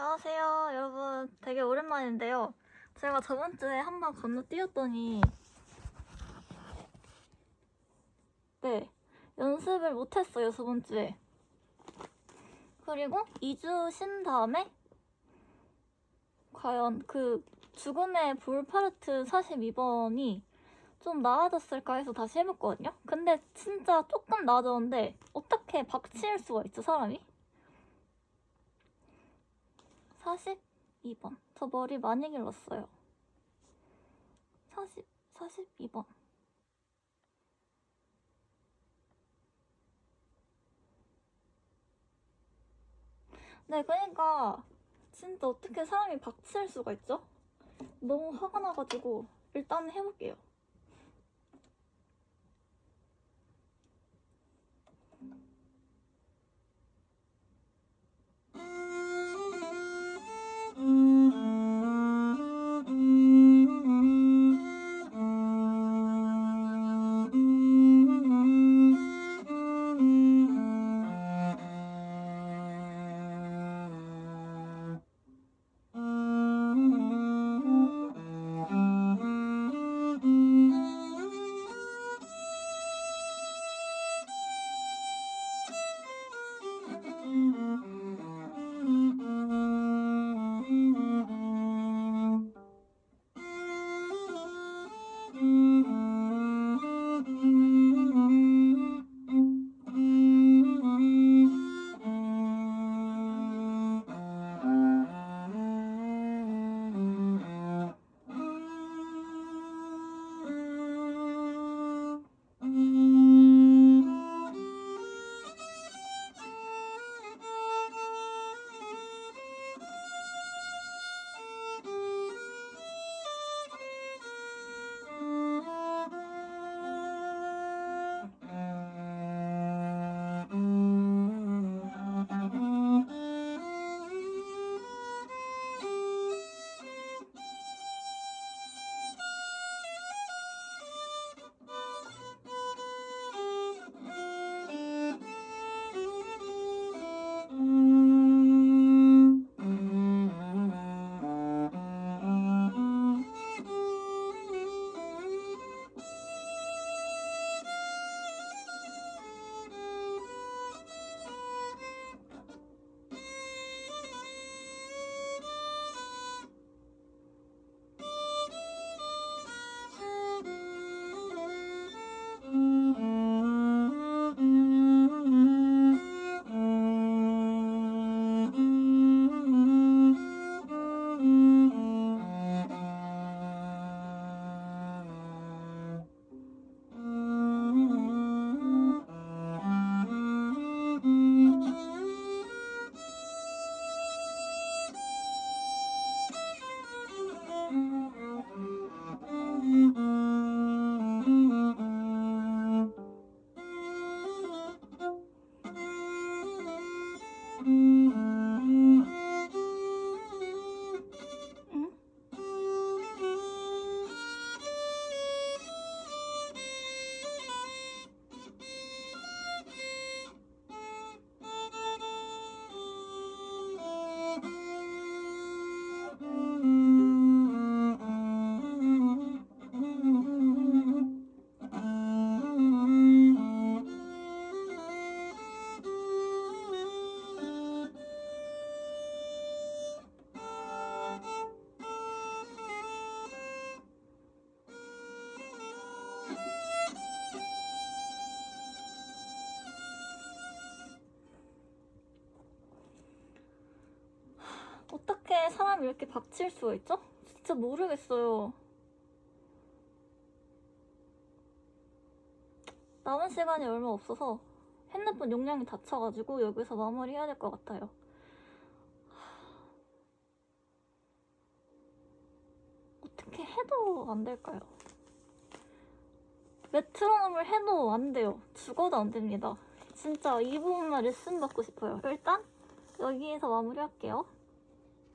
안녕하세요, 여러분. 되게 오랜만인데요. 제가 저번 주에 한 번 건너뛰었더니, 네, 연습을 못했어요, 저번 주에. 그리고 2주 쉰 다음에, 과연 그 죽음의 볼파르트 42번이 좀 나아졌을까 해서 다시 해봤거든요? 근데 진짜 조금 나아졌는데, 어떻게 박치일 수가 있죠, 사람이? 42번. 저 머리 많이 길렀어요. 40, 42번. 네, 그러니까 진짜 어떻게 사람이 박칠 수가 있죠? 너무 화가 나가지고 일단 해볼게요. 어떻게 사람이 이렇게 박칠 수가 있죠? 진짜 모르겠어요. 남은 시간이 얼마 없어서 핸드폰 용량이 다 차가지고 여기서 마무리해야 될 것 같아요. 어떻게 해도 안 될까요? 메트로놈을 해도 안 돼요. 죽어도 안 됩니다. 진짜 이 부분만 레슨 받고 싶어요. 일단 여기에서 마무리할게요.